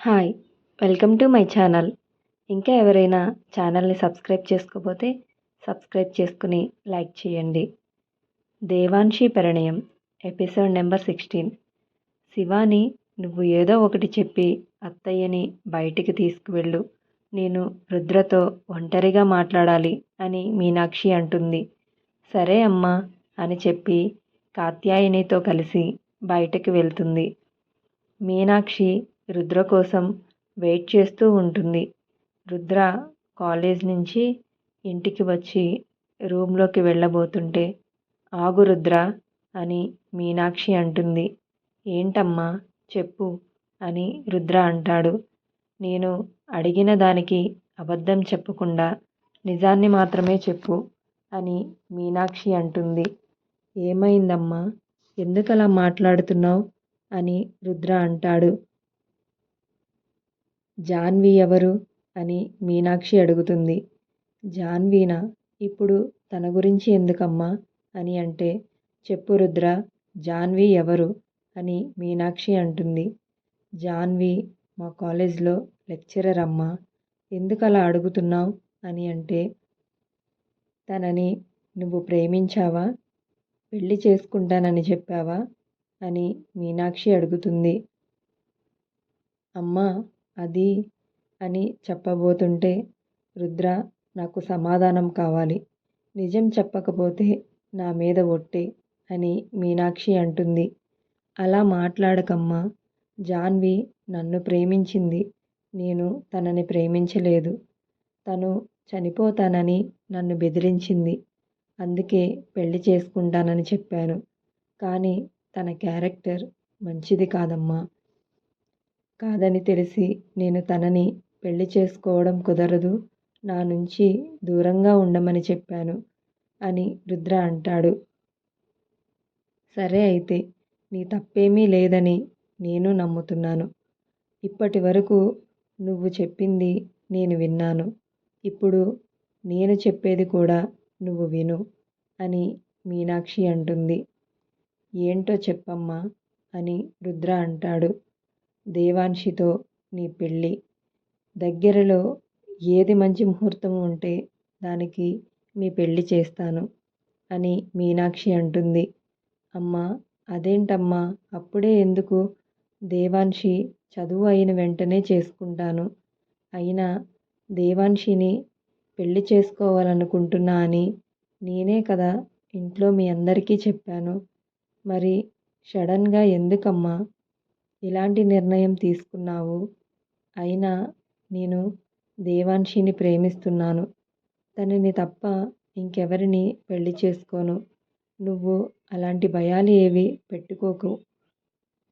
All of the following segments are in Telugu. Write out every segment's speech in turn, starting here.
Hi welcome to my channel. ఇంకా ఎవరైనా ఛానల్ని సబ్స్క్రైబ్ చేసుకోకపోతే సబ్స్క్రైబ్ చేసుకుని లైక్ చేయండి. Devanshi Parinayam episode number sixteen. Shivani నువ్వు ఏదో ఒకటి చెప్పి అత్తయ్యని బయటికి తీసుకువెళ్ళు. నేను రుద్రతో ఒంటరిగా మాట్లాడాలి అని మీనాక్షి అంటుంది. సరే అమ్మా అని చెప్పి కాత్యాయనితో కలిసి బయటకు వెళ్తుంది. మీనాక్షి రుద్ర కోసం వెయిట్ చేస్తూ ఉంటుంది. రుద్ర కాలేజ్ నుంచి ఇంటికి వచ్చి రూమ్లోకి వెళ్ళబోతుంటే ఆగు రుద్ర అని మీనాక్షి అంటుంది. ఏంటమ్మా చెప్పు అని రుద్ర అంటాడు. నేను అడిగిన దానికి అబద్ధం చెప్పకుండా నిజాన్ని మాత్రమే చెప్పు అని మీనాక్షి అంటుంది. ఏమైందమ్మా? ఎందుకలా మాట్లాడుతున్నావు? అని రుద్ర అంటాడు. జాన్వి ఎవరు? అని మీనాక్షి అడుగుతుంది. జాన్వీనా? ఇప్పుడు తన గురించి ఎందుకమ్మా? అని అంటే చెప్పు రుద్ర జాన్వి ఎవరు? అని మీనాక్షి అంటుంది. జాన్వి మా కాలేజ్లో లెక్చరర్ అమ్మా. ఎందుకు అలా అడుగుతున్నావు? అని అంటే తనని నువ్వు ప్రేమించావా? పెళ్ళి చేసుకుంటానని చెప్పావా? అని మీనాక్షి అడుగుతుంది. అమ్మా అది అని చెప్పబోతుంటే రుద్ర నాకు సమాధానం కావాలి. నిజం చెప్పకపోతే నా మీద ఒట్టే అని మీనాక్షి అంటుంది. అలా మాట్లాడకమ్మా. జాన్వి నన్ను ప్రేమించింది. నేను తనని ప్రేమించలేదు. తను చనిపోతానని నన్ను బెదిరించింది. అందుకే పెళ్ళి చేసుకుంటానని చెప్పాను. కానీ తన క్యారెక్టర్ మంచిది కాదమ్మా. కాదని తెలిసి నేను తనని పెళ్ళి చేసుకోవడం కుదరదు. నా నుంచి దూరంగా ఉండమని చెప్పాను అని రుద్ర అంటాడు. సరే అయితే నీ తప్పేమీ లేదని నేను నమ్ముతున్నాను. ఇప్పటి వరకు నువ్వు చెప్పింది నేను విన్నాను. ఇప్పుడు నేను చెప్పేది కూడా నువ్వు విను అని మీనాక్షి అంటుంది. ఏంటో చెప్పమ్మా అని రుద్ర అంటాడు. దేవాన్షితో నీ పెళ్ళి. దగ్గరలో ఏది మంచి ముహూర్తం ఉంటే దానికి మీ పెళ్ళి చేస్తాను అని మీనాక్షి అంటుంది. అమ్మా అదేంటమ్మా? అప్పుడే ఎందుకు? దేవాన్షి చదువు అయిన వెంటనే చేసుకుంటాను. అయినా దేవాన్షిని పెళ్ళి చేసుకోవాలనుకుంటున్నా అని నేనే కదా ఇంట్లో మీ అందరికీ చెప్పాను. మరి సడన్గా ఎందుకమ్మా? ఇలాంటి నిర్ణయం తీసుకున్నావు. అయినా నేను దేవాన్షిని ప్రేమిస్తున్నాను. తనని తప్ప ఇంకెవరిని పెళ్ళి చేసుకోను. నువ్వు అలాంటి భయాలు ఏవి పెట్టుకోకు.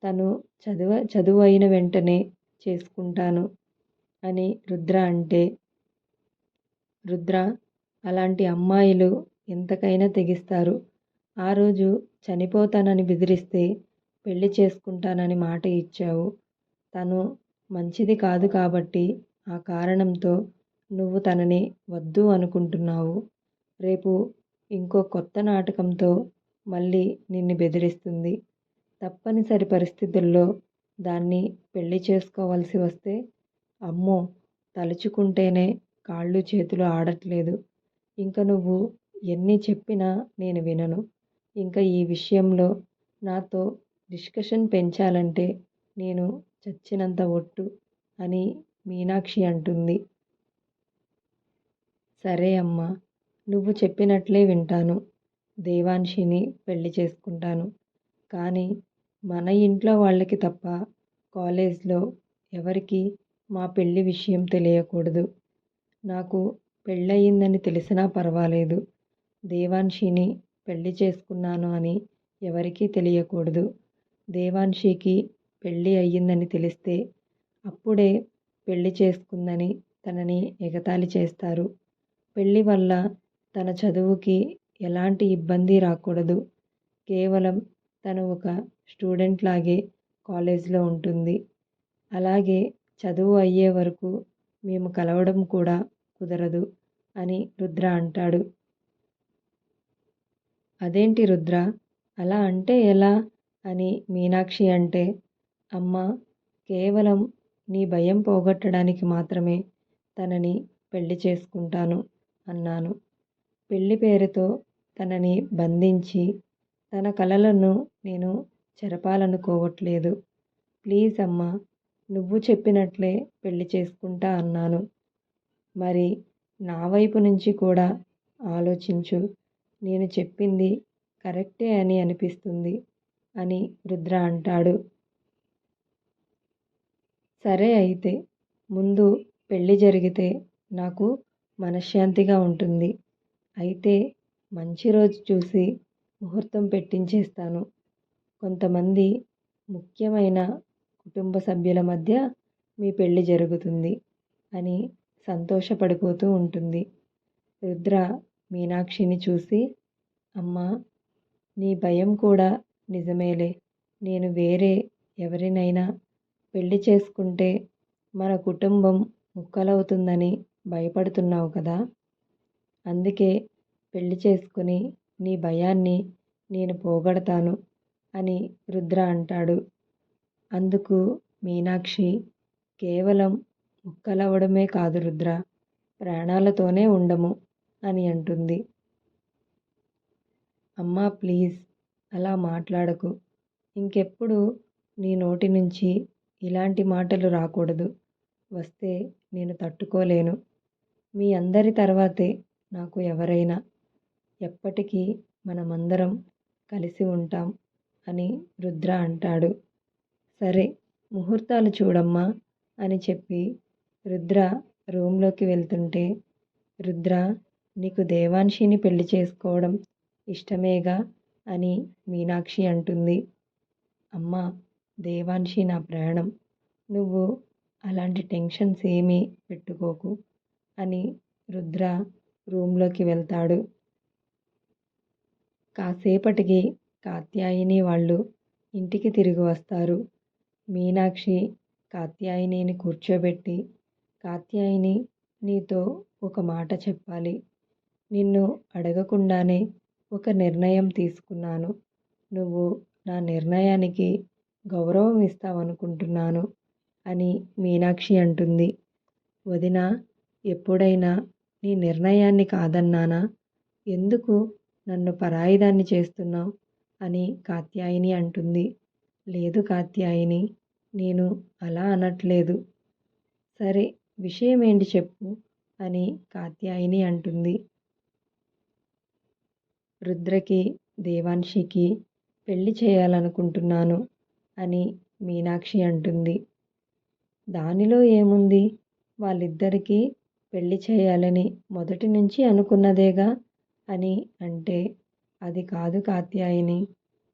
తను చదువ చదువు అయిన వెంటనే చేసుకుంటాను అని రుద్ర అంటే రుద్ర అలాంటి అమ్మాయిలు ఎంతకైనా తెగిస్తారు. ఆ రోజు చనిపోతానని బెదిరిస్తే పెళ్ళి చేసుకుంటానని మాట ఇచ్చావు. తను మంచిది కాదు కాబట్టి ఆ కారణంతో నువ్వు తనని వద్దు అనుకుంటున్నావు. రేపు ఇంకో కొత్త నాటకంతో మళ్ళీ నిన్ను బెదిరిస్తుంది. తప్పనిసరి పరిస్థితుల్లో దాన్ని పెళ్ళి చేసుకోవాల్సి వస్తే అమ్మో తలుచుకుంటేనే కాళ్ళు చేతులు ఆడట్లేదు. ఇంక నువ్వు ఎన్ని చెప్పినా నేను వినను. ఇంకా ఈ విషయంలో నాతో డిస్కషన్ పెంచాలంటే నేను చచ్చినంత ఒట్టు అని మీనాక్షి అంటుంది. సరే అమ్మా నువ్వు చెప్పినట్లే వింటాను. దేవాన్షిని పెళ్ళి చేసుకుంటాను. కానీ మన ఇంట్లో వాళ్ళకి తప్ప కాలేజ్లో ఎవరికి మా పెళ్ళి విషయం తెలియకూడదు. నాకు పెళ్ళయిందని తెలిసినా పర్వాలేదు. దేవాన్షిని పెళ్ళి చేసుకున్నాను అని ఎవరికీ తెలియకూడదు. దేవాన్షికి పెళ్ళి అయ్యిందని తెలిస్తే అప్పుడే పెళ్ళి చేసుకుందని తనని ఎగతాళి చేస్తారు. పెళ్ళి వల్ల తన చదువుకి ఎలాంటి ఇబ్బంది రాకూడదు. కేవలం తను ఒక స్టూడెంట్ లాగే కాలేజ్లో ఉంటుంది. అలాగే చదువు అయ్యే వరకు మేము కలవడం కూడా కుదరదు అని రుద్ర అంటాడు. అదేంటి రుద్ర? అలా అంటే ఎలా? అని మీనాక్షి అంటే అమ్మ కేవలం నీ భయం పోగొట్టడానికి మాత్రమే తనని పెళ్ళి చేసుకుంటాను అన్నాను. పెళ్ళి పేరుతో తనని బంధించి తన కలలను నేను చెరపాలనుకోవట్లేదు. ప్లీజ్ అమ్మా నువ్వు చెప్పినట్లే పెళ్ళి చేసుకుంటా అన్నాను. మరి నా వైపు నుంచి కూడా ఆలోచించు. నేను చెప్పింది కరెక్టే అని అనిపిస్తుంది. అని రుద్ర అంటాడు. సరే అయితే ముందు పెళ్ళి జరిగితే నాకు మనశ్శాంతిగా ఉంటుంది. అయితే మంచి రోజు చూసి ముహూర్తం పెట్టించేస్తాను. కొంతమంది ముఖ్యమైన కుటుంబ సభ్యుల మధ్య మీ పెళ్ళి జరుగుతుంది అని సంతోషపడిపోతూ ఉంటుంది. రుద్ర మీనాక్షిని చూసి అమ్మా నీ భయం కూడా నిజమేలే. నేను వేరే ఎవరినైనా పెళ్ళి చేసుకుంటే మన కుటుంబం ముక్కలవుతుందని భయపడుతున్నావు కదా? అందుకే పెళ్ళి చేసుకుని నీ భయాన్ని నేను పోగొడతాను అని రుద్ర అంటాడు. అందుకు మీనాక్షి కేవలం ముక్కలవ్వడమే కాదు రుద్ర ప్రాణాలతోనే ఉండము అని అంటుంది. అమ్మా ప్లీజ్ అలా మాట్లాడకు. ఇంకెప్పుడు నీ నోటి నుంచి ఇలాంటి మాటలు రాకూడదు. వస్తే నేను తట్టుకోలేను. మీ అందరి తర్వాతే నాకు ఎవరైనా ఎప్పటికీ మనమందరం కలిసి ఉంటాం అని రుద్ర అంటాడు. సరే ముహూర్తాలు చూడమ్మా అని చెప్పి రుద్ర రూమ్లోకి వెళ్తుంటే రుద్ర నీకు దేవాన్షిని పెళ్ళి చేసుకోవడం ఇష్టమేగా? అని మీనాక్షి అంటుంది. అమ్మ దేవాన్షి నా ప్రాణం. నువ్వు అలాంటి టెన్షన్స్ ఏమీ పెట్టుకోకు అని రుద్ర రూమ్లోకి వెళ్తాడు. కాసేపటికి కాత్యాయిని వాళ్ళు ఇంటికి తిరిగి వస్తారు. మీనాక్షి కాత్యాయినిని కూర్చోబెట్టి కాత్యాయిని నీతో ఒక మాట చెప్పాలి. నిన్ను అడగకుండానే ఒక నిర్ణయం తీసుకున్నాను. నువ్వు నా నిర్ణయానికి గౌరవం ఇస్తావనుకుంటున్నాను అని మీనాక్షి అంటుంది. వదిన ఎప్పుడైనా నీ నిర్ణయాన్ని కాదన్నానా? ఎందుకు నన్ను పరాయిదాన్ని చేస్తున్నావు? అని కాత్యాయిని అంటుంది. లేదు కాత్యాయిని నేను అలా అనట్లేదు. సరే విషయం ఏంటి చెప్పు అని కాత్యాయిని అంటుంది. రుద్రకి దేవాన్షికి పెళ్ళి చేయాలనుకుంటున్నాను అని మీనాక్షి అంటుంది. దానిలో ఏముంది? వాళ్ళిద్దరికీ పెళ్ళి చేయాలని మొదటి నుంచి అనుకున్నదేగా అని అంటే అది కాదు కాత్యాయిని.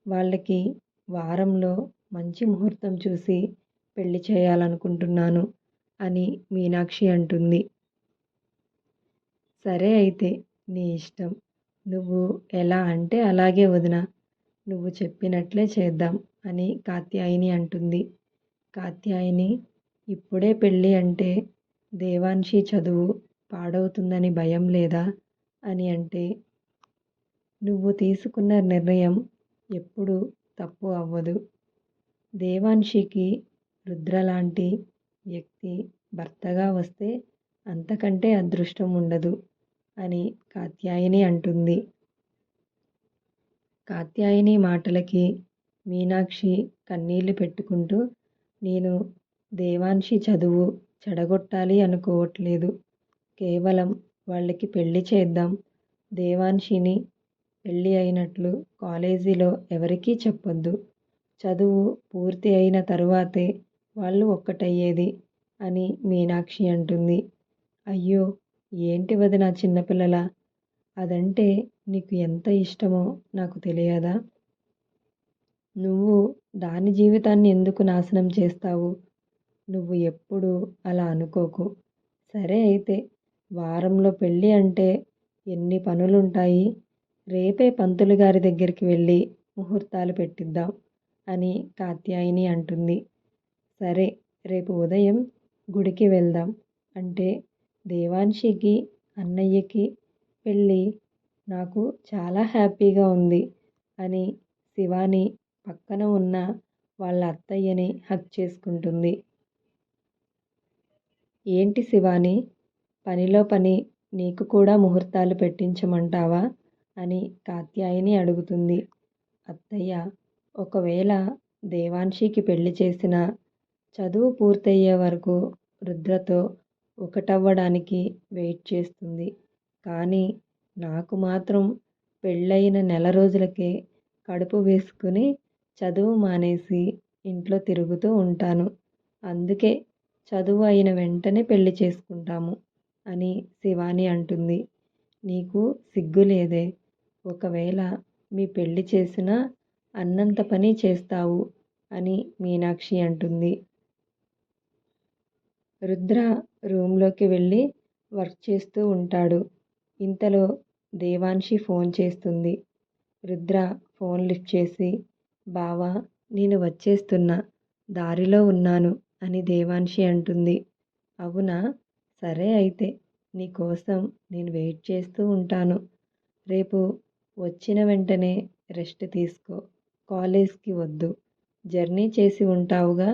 వాళ్ళకి వారంలో మంచి ముహూర్తం చూసి పెళ్ళి చేయాలనుకుంటున్నాను అని మీనాక్షి అంటుంది. సరే అయితే నీ ఇష్టం. నువ్వు ఎలా అంటే అలాగే వదిన నువ్వు చెప్పినట్లే చేద్దాం అని కాత్యాయిని అంటుంది. కాత్యాయిని ఇప్పుడే పెళ్ళి అంటే దేవాన్షి చదువు పాడవుతుందని భయం లేదా అని అంటే నువ్వు తీసుకున్న నిర్ణయం ఎప్పుడు తప్పు అవ్వదు. దేవాన్షికి రుద్ర లాంటి వ్యక్తి భర్తగా వస్తే అంతకంటే అదృష్టం ఉండదు. అని కాత్యాయని అంటుంది. కాత్యాయని మాటలకి మీనాక్షి కన్నీళ్ళు పెట్టుకుంటూ నేను దేవాన్షి చదువు చెడగొట్టాలి అనుకోవట్లేదు. కేవలం వాళ్ళకి పెళ్ళి చేద్దాం. దేవాన్షిని పెళ్ళి అయినట్లు కాలేజీలో ఎవరికీ చెప్పొద్దు. చదువు పూర్తి అయిన తరువాతే వాళ్ళు ఒక్కటయ్యేది అని మీనాక్షి అంటుంది. అయ్యో ఏంటి వదిన చిన్నపిల్లల అదంటే నీకు ఎంత ఇష్టమో నాకు తెలియదా? నువ్వు దాని జీవితాన్ని ఎందుకు నాశనం చేస్తావు? నువ్వు ఎప్పుడు అలా అనుకోకు. సరే అయితే వారంలో పెళ్ళి అంటే ఎన్ని పనులుంటాయి? రేపే పంతులు గారి దగ్గరికి వెళ్ళి ముహూర్తాలు పెట్టిద్దాం అని కాత్యాయిని అంటుంది. సరే రేపు ఉదయం గుడికి వెళ్దాం. అంటే దేవాన్షికి అన్నయ్యకి పెళ్ళి నాకు చాలా హ్యాపీగా ఉంది అని శివాని పక్కన ఉన్న వాళ్ళ అత్తయ్యని హక్ చేసుకుంటుంది. ఏంటి శివాని? పనిలో పని నీకు కూడా ముహూర్తాలు పెట్టించమంటావా? అని కాత్యాయని అడుగుతుంది. అత్తయ్య ఒకవేళ దేవాన్షికి పెళ్ళి చేసిన చదువు పూర్తయ్యే వరకు రుద్రతో ఒకటవ్వడానికి వెయిట్ చేస్తుంది. కానీ నాకు మాత్రం పెళ్ళయిన నెల రోజులకే కడుపు వేసుకుని చదువు మానేసి ఇంట్లో తిరుగుతూ ఉంటాను. అందుకే చదువు అయిన వెంటనే పెళ్ళి చేసుకుంటాము అని శివాని అంటుంది. నీకు సిగ్గు లేదే. ఒకవేళ మీ పెళ్ళి చేసినా అన్నంత పని చేస్తావు అని మీనాక్షి అంటుంది. రుద్ర రూమ్లోకి వెళ్ళి వర్క్ చేస్తూ ఉంటాడు. ఇంతలో దేవాన్షి ఫోన్ చేస్తుంది. రుద్ర ఫోన్ లిఫ్ట్ చేసి బావా నేను వచ్చేస్తున్నా. దారిలో ఉన్నాను అని దేవాన్షి అంటుంది. అవునా? సరే అయితే నీకోసం నేను వెయిట్ చేస్తూ ఉంటాను. రేపు వచ్చిన వెంటనే రెస్ట్ తీసుకో. కాలేజ్కి వద్దు. జర్నీ చేసి ఉంటావుగా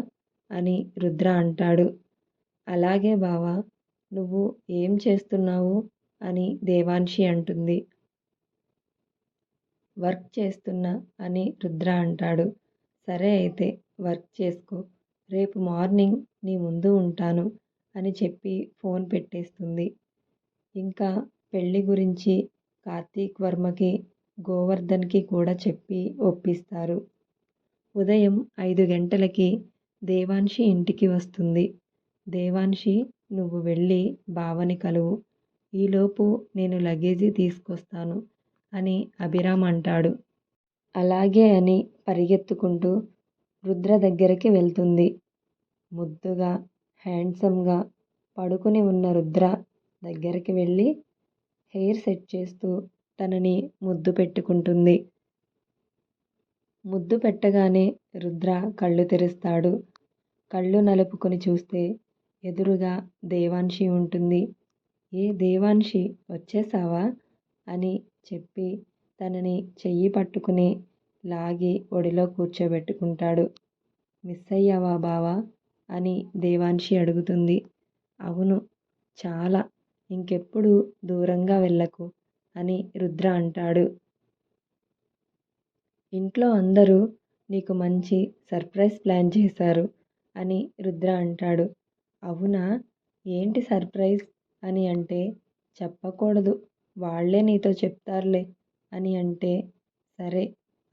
అని రుద్ర అంటాడు. అలాగే బావా నువ్వు ఏం చేస్తున్నావు? అని దేవాన్షి అంటుంది. వర్క్ చేస్తున్నా అని రుద్ర అంటాడు. సరే అయితే వర్క్ చేసుకో. రేపు మార్నింగ్ నీ ముందు ఉంటాను అని చెప్పి ఫోన్ పెట్టేస్తుంది. ఇంకా పెళ్ళి గురించి కార్తీక్ వర్మకి గోవర్ధన్కి కూడా చెప్పి ఒప్పిస్తారు. ఉదయం ఐదు గంటలకి దేవాన్షి ఇంటికి వస్తుంది. దేవాన్షి నువ్వు వెళ్ళి బావని కలువు. ఈలోపు నేను లగేజీ తీసుకొస్తాను అని అభిరామ్ అంటాడు. అలాగే అని పరిగెత్తుకుంటూ రుద్ర దగ్గరికి వెళ్తుంది. ముద్దుగా హ్యాండ్సమ్గా పడుకుని ఉన్న రుద్ర దగ్గరికి వెళ్ళి హెయిర్ సెట్ చేస్తూ తనని ముద్దు పెట్టుకుంటుంది. ముద్దు పెట్టగానే రుద్ర కళ్ళు తెరుస్తాడు. కళ్ళు నలుపుకొని చూస్తే ఎదురుగా దేవాన్షి ఉంటుంది. ఏ దేవాన్షి వచ్చేసావా అని చెప్పి తనని చెయ్యి పట్టుకుని లాగి ఒడిలో కూర్చోబెట్టుకుంటాడు. మిస్ అయ్యావా బావా? అని దేవాన్షి అడుగుతుంది. అవును చాలా. ఇంకెప్పుడు దూరంగా వెళ్ళకు అని రుద్ర అంటాడు. ఇంట్లో అందరూ నీకు మంచి సర్ప్రైజ్ ప్లాన్ చేశారు అని రుద్ర అంటాడు. అవునా? ఏంటి సర్ప్రైజ్? అని అంటే చెప్పకూడదు. వాళ్ళే నీతో చెప్తారులే అని అంటే సరే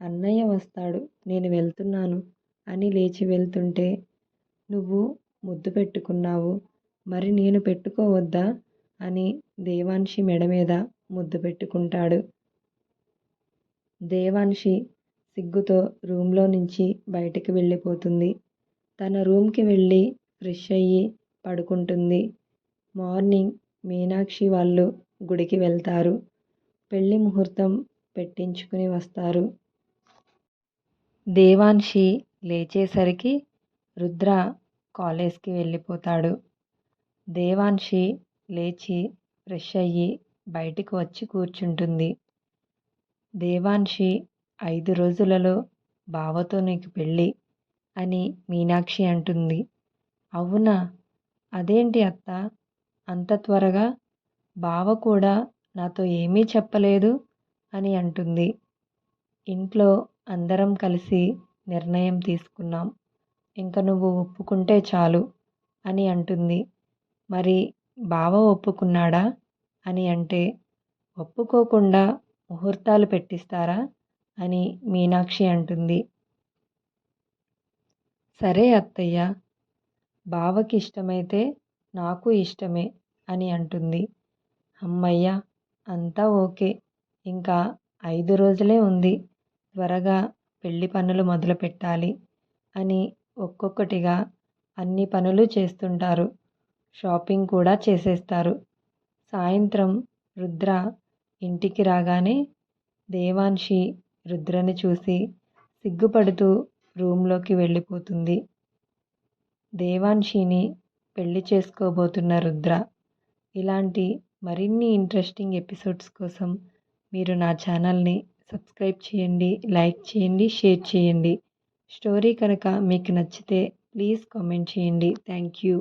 అన్నయ్య వస్తాడు నేను వెళ్తున్నాను అని లేచి వెళ్తుంటే నువ్వు ముద్దు పెట్టుకున్నావు మరి నేను పెట్టుకోవద్దా? అని దేవాన్షి మెడ మీద ముద్దు పెట్టుకుంటాడు. దేవాన్షి సిగ్గుతో రూమ్లో నుంచి బయటికి వెళ్ళిపోతుంది. తన రూమ్కి వెళ్ళి ఫ్రెష్ అయ్యి పడుకుంటుంది. మార్నింగ్ మీనాక్షి వాళ్ళు గుడికి వెళ్తారు. పెళ్ళి ముహూర్తం పెట్టించుకుని వస్తారు. దేవాన్షి లేచేసరికి రుద్ర కాలేజ్కి వెళ్ళిపోతాడు. దేవాన్షి లేచి ఫ్రెష్ అయ్యి బయటికి వచ్చి కూర్చుంటుంది. దేవాన్షి ఐదు రోజులలో బావతో నీకు పెళ్ళి అని మీనాక్షి అంటుంది. అవునా? అదేంటి అత్త? అంత త్వరగా బావ కూడా నాతో ఏమీ చెప్పలేదు అని అంటుంది. ఇంట్లో అందరం కలిసి నిర్ణయం తీసుకున్నాం. ఇంక నువ్వు ఒప్పుకుంటే చాలు అని అంటుంది. మరి బావ ఒప్పుకున్నాడా అని అంటే ఒప్పుకోకుండా ముహూర్తాలు పెట్టిస్తారా అని మీనాక్షి అంటుంది. సరే అత్తయ్య బావకి ఇష్టమైతే నాకు ఇష్టమే అని అంటుంది. అమ్మయ్య అంతా ఓకే. ఇంకా ఐదు రోజులే ఉంది. త్వరగా పెళ్ళి పనులు మొదలు పెట్టాలి అని ఒక్కొక్కటిగా అన్ని పనులు చేస్తుంటారు. షాపింగ్ కూడా చేసేస్తారు. సాయంత్రం రుద్ర ఇంటికి రాగానే దేవాన్షి రుద్రని చూసి సిగ్గుపడుతూ రూమ్లోకి వెళ్ళిపోతుంది. దేవాన్షిని పెళ్ళి చేసుకోబోతున్న రుద్ర. ఇలాంటి మరిన్ని ఇంట్రెస్టింగ్ ఎపిసోడ్స్ కోసం మీరు నా ఛానల్ని సబ్స్క్రైబ్ చేయండి లైక్ చేయండి షేర్ చేయండి. స్టోరీ కనుక మీకు నచ్చితే ప్లీజ్ కామెంట్ చేయండి. Thank you.